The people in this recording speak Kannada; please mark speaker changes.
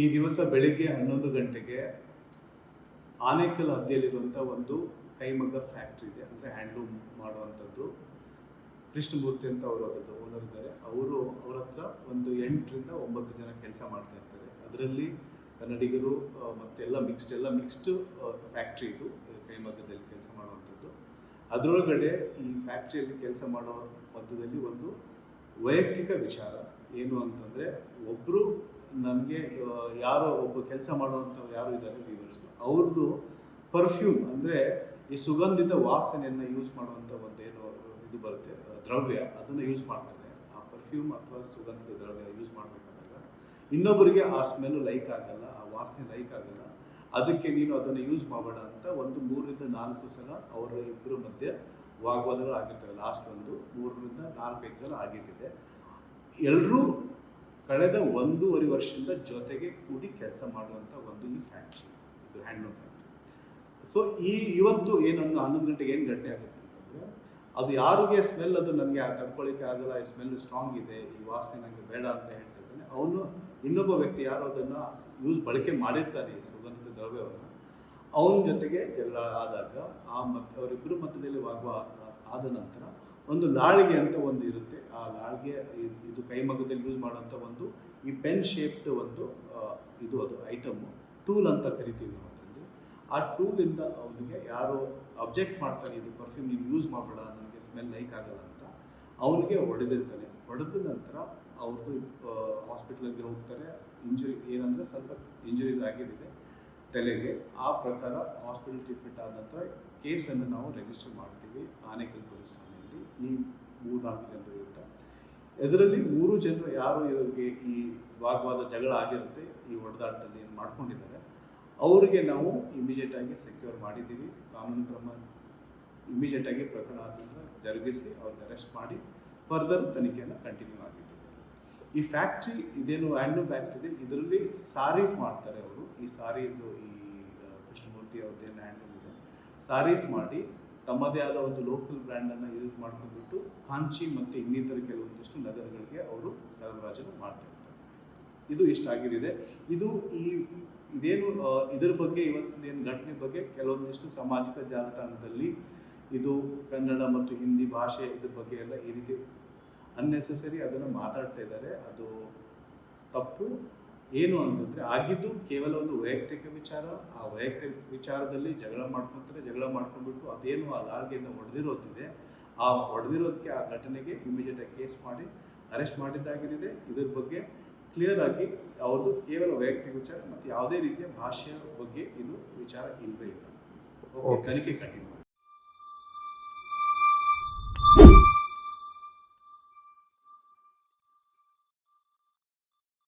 Speaker 1: ಈ ದಿವಸ ಬೆಳಿಗ್ಗೆ ಹನ್ನೊಂದು ಗಂಟೆಗೆ ಆನೇಕಲ್ ಹದ್ದಿಯಲ್ಲಿರುವಂಥ ಒಂದು ಕೈಮಗ್ಗ ಫ್ಯಾಕ್ಟ್ರಿ ಇದೆ, ಅಂದರೆ ಹ್ಯಾಂಡ್ಲೂಮ್ ಮಾಡುವಂಥದ್ದು. ಕೃಷ್ಣಮೂರ್ತಿ ಅಂತ ಅವರು ಅದರದ್ದು ಓನರ್ ಇದ್ದಾರೆ. ಅವರು ಅವ್ರ ಹತ್ರ ಒಂದು ಎಂಟರಿಂದ ಒಂಬತ್ತು ಜನ ಕೆಲಸ ಮಾಡ್ತಾ ಇರ್ತಾರೆ. ಅದರಲ್ಲಿ ಕನ್ನಡಿಗರು ಮತ್ತೆ ಎಲ್ಲ ಮಿಕ್ಸ್ಡ್ ಎಲ್ಲ ಮಿಕ್ಸ್ಡ್ ಫ್ಯಾಕ್ಟ್ರಿ ಇದು ಕೈಮಗ್ಗದಲ್ಲಿ ಕೆಲಸ ಮಾಡುವಂಥದ್ದು. ಅದರೊಳಗಡೆ ಈ ಫ್ಯಾಕ್ಟ್ರಿಯಲ್ಲಿ ಕೆಲಸ ಮಾಡೋ ಮಧ್ಯದಲ್ಲಿ ಒಂದು ವೈಯಕ್ತಿಕ ವಿಚಾರ ಏನು ಅಂತಂದರೆ ಒಬ್ಬರು ನಮಗೆ ಯಾರೋ ಒಬ್ಬ ಕೆಲಸ ಮಾಡುವಂಥ ಯಾರು ಇದ್ದಾರೆ ವೀವರ್ಸ್ ಅವ್ರದ್ದು ಪರ್ಫ್ಯೂಮ್ ಅಂದರೆ ಈ ಸುಗಂಧಿತ ವಾಸನೆಯನ್ನು ಯೂಸ್ ಮಾಡುವಂಥ ಒಂದು ಏನು ಇದು ಬರುತ್ತೆ ದ್ರವ್ಯ, ಅದನ್ನು ಯೂಸ್ ಮಾಡ್ತಾರೆ. ಆ ಪರ್ಫ್ಯೂಮ್ ಅಥವಾ ಸುಗಂಧಿತ ದ್ರವ್ಯ ಯೂಸ್ ಮಾಡಬೇಕಾದಾಗ ಇನ್ನೊಬ್ಬರಿಗೆ ಆ ಸ್ಮೆಲ್ ಲೈಕ್ ಆಗಲ್ಲ, ಆ ವಾಸನೆ ಲೈಕ್ ಆಗಲ್ಲ. ಅದಕ್ಕೆ ನೀನು ಅದನ್ನು ಯೂಸ್ ಮಾಡಬೇಡ ಅಂತ ಒಂದು ಮೂರರಿಂದ ನಾಲ್ಕು ಸಲ ಅವರ ಇಬ್ಬರ ಮಧ್ಯೆ ವಾಗ್ವಾದಗಳು ಆಗಿರ್ತವೆ. ಲಾಸ್ಟ್ ಒಂದು ಮೂರರಿಂದ ನಾಲ್ಕೈದು ಸಲ ಆಗಿದ್ದಿದೆ. ಎಲ್ಲರೂ ಕಳೆದ ಒಂದೂವರೆ ವರ್ಷದಿಂದ ಜೊತೆಗೆ ಕೂಡಿ ಕೆಲಸ ಮಾಡುವಂಥ ಒಂದು ಈ ಫ್ಯಾಕ್ಟ್ರಿ, ಇದು ಹ್ಯಾಂಡ್ಲೂಮ್ ಫ್ಯಾಕ್ಟ್ರಿ ಸೊ ಈ ಇವತ್ತು ಏನನ್ನು ಹನ್ನೊಂದು ಗಂಟೆಗೆ ಏನು ಗಂಟೆ ಆಗುತ್ತೆ ಅಂತಂದರೆ, ಅದು ಯಾರಿಗೆ ಸ್ಮೆಲ್ ಅದು ನನಗೆ ತಡ್ಕೊಳ್ಳಿಕ್ಕೆ ಆಗಲ್ಲ, ಈ ಸ್ಮೆಲ್ ಸ್ಟ್ರಾಂಗ್ ಇದೆ, ಈ ವಾಸನೆ ನನಗೆ ಬೇಡ ಅಂತ ಹೇಳ್ತಿದ್ದಾನೆ ಅವನು ಇನ್ನೊಬ್ಬ ವ್ಯಕ್ತಿ ಯಾರು ಅದನ್ನು ಯೂಸ್ ಬಳಕೆ ಮಾಡಿರ್ತಾನೆ ಈ ಸುಗಂಧದ ದ್ರವ್ಯವನ್ನು. ಅವನ ಜೊತೆಗೆ ಎಲ್ಲ ಆದಾಗ ಆ ಮಧ್ಯ ಅವರಿಬ್ಬರು ಮಧ್ಯದಲ್ಲಿ ವಾಗುವ ಆದ ನಂತರ ಒಂದು ಲಾಳಿಗೆ ಅಂತ ಒಂದು ಇರುತ್ತೆ, ಆ ಲಾಳಿಗೆ ಕೈಮಗ್ಗದಲ್ಲಿ ಯೂಸ್ ಮಾಡುವಂಥ ಒಂದು ಈ ಪೆನ್ ಶೇಪ್ಡ್ ಒಂದು ಇದು ಅದು ಐಟಮ್ಮು ಟೂಲ್ ಅಂತ ಕರಿತೀವಿ ನಾವು ಅದರಲ್ಲಿ. ಆ ಟೂಲಿಂದ ಅವನಿಗೆ ಯಾರು ಅಬ್ಜೆಕ್ಟ್ ಮಾಡ್ತಾನೆ, ಇದು ಪರ್ಫ್ಯೂಮ್ ನೀವು ಯೂಸ್ ಮಾಡಬೇಡ, ನನಗೆ ಸ್ಮೆಲ್ ಲೈಕ್ ಆಗಲ್ಲ ಅಂತ, ಅವನಿಗೆ ಹೊಡೆದಿರ್ತಾನೆ. ಹೊಡೆದ ನಂತರ ಅವ್ರದ್ದು ಹಾಸ್ಪಿಟ್ಲಿಗೆ ಹೋಗ್ತಾರೆ. ಇಂಜುರಿ ಏನಂದರೆ ಸ್ವಲ್ಪ ಇಂಜುರೀಸ್ ಆಗಿರುತ್ತೆ ತಲೆಗೆ. ಆ ಪ್ರಕಾರ ಹಾಸ್ಪಿಟಲ್ ಟ್ರೀಟ್ಮೆಂಟ್ ಆದ ನಂತರ ಕೇಸನ್ನು ನಾವು ರಿಜಿಸ್ಟರ್ ಮಾಡ್ತೀವಿ, ಆನೇಕಲ್ ಪೊಲೀಸ್ ಠಾಣೆಯಲ್ಲಿ. ಈ ಮೂರು ನಾಲ್ಕು ಜನರ ಇದರಲ್ಲಿ ಮೂರು ಜನರು ಯಾರು ಇವರಿಗೆ ಈ ವಾಗ್ವಾದ ಜಗಳ ಆಗಿರುತ್ತೆ, ಈ ಹೊಡೆದಾಟದಲ್ಲಿ ಏನು ಮಾಡ್ಕೊಂಡಿದ್ದಾರೆ, ಅವರಿಗೆ ನಾವು ಇಮಿಡಿಯೇಟ್ ಆಗಿ ಸೆಕ್ಯೂರ್ ಮಾಡಿದ್ದೀವಿ. ಕಾನೂನು ಕ್ರಮ ಇಮಿಡಿಯೇಟ್ ಆಗಿ ಪ್ರಕರಣ ಆದ್ರಿಂದ ಜರುಗಿಸಿ ಅವ್ರಿಗೆ ಅರೆಸ್ಟ್ ಮಾಡಿ ಫರ್ದರ್ ತನಿಖೆಯನ್ನು ಕಂಟಿನ್ಯೂ ಆಗಿದ್ದಾರೆ ಈ ಫ್ಯಾಕ್ಟ್ರಿ ಇದೇನು ಹ್ಯಾಂಡ್ಲೂಮ್ ಫ್ಯಾಕ್ಟ್ರಿ ಇದೆ, ಇದರಲ್ಲಿ ಸಾರೀಸ್ ಮಾಡ್ತಾರೆ ಅವರು. ಈ ಸಾರೀಸ್ ಈ ಕೃಷ್ಣಮೂರ್ತಿ ಅವ್ರದ್ದೇನು ಹ್ಯಾಂಡ್ಲೂಮ್ ಇದೆ. ಸಾರೀಸ್ ಮಾಡಿ ತಮ್ಮದೇ ಆದ ಒಂದು ಲೋಕಲ್ ಬ್ರ್ಯಾಂಡನ್ನು ಯೂಸ್ ಮಾಡ್ಕೊಂಡ್ಬಿಟ್ಟು ಕಾಂಚಿ ಮತ್ತು ಇನ್ನಿತರ ಕೆಲವೊಂದಿಷ್ಟು ನಗರಗಳಿಗೆ ಅವರು ಸರಬರಾಜನ್ನು ಮಾಡ್ತಾ ಇರ್ತಾರೆ ಇದು ಇಷ್ಟಾಗಿದೆ ಇದು ಈ ಇದೇನು ಇದರ ಬಗ್ಗೆ ಇವತ್ತಿನ ಘಟನೆ ಬಗ್ಗೆ ಕೆಲವೊಂದಿಷ್ಟು ಸಾಮಾಜಿಕ ಜಾಲತಾಣದಲ್ಲಿ ಇದು ಕನ್ನಡ ಮತ್ತು ಹಿಂದಿ ಭಾಷೆ ಇದ್ರ ಬಗ್ಗೆ ಎಲ್ಲ ಈ ರೀತಿ ಅನ್ನೆಸೆಸರಿ ಅದನ್ನು ಮಾತಾಡ್ತಾ ಇದ್ದಾರೆ. ಅದು ತಪ್ಪು. ಏನು ಅಂತಂದರೆ ಆಗಿದ್ದು ಕೇವಲ ಒಂದು ವೈಯಕ್ತಿಕ ವಿಚಾರ ಆ ವೈಯಕ್ತಿಕ ವಿಚಾರದಲ್ಲಿ ಜಗಳ ಮಾಡ್ಕೊತಾರೆ ಜಗಳ ಮಾಡ್ಕೊಂಡ್ಬಿಟ್ಟು ಅದೇನು ಆ ಲಾಲ್ಗೆಯಿಂದ ಹೊಡೆದಿರೋದಿದೆ ಆ ಹೊಡೆದಿರೋದಕ್ಕೆ ಆ ಘಟನೆಗೆ ಇಮಿಡಿಯೇಟಾಗಿ ಕೇಸ್ ಮಾಡಿ ಅರೆಸ್ಟ್ ಮಾಡಿದ್ದಾಗಿದೆ ಇದ್ರ ಬಗ್ಗೆ ಕ್ಲಿಯರ್ ಆಗಿ ಅವ್ರದ್ದು ಕೇವಲ ವೈಯಕ್ತಿಕ ವಿಚಾರ ಮತ್ತು ಯಾವುದೇ ರೀತಿಯ ಭಾಷೆಯ ಬಗ್ಗೆ ಇದು ವಿಚಾರ ಇಲ್ಲವೇ ಇಲ್ಲ. ಓಕೆ. ತನಿಖೆ ಕಂಟಿನ್ಯೂ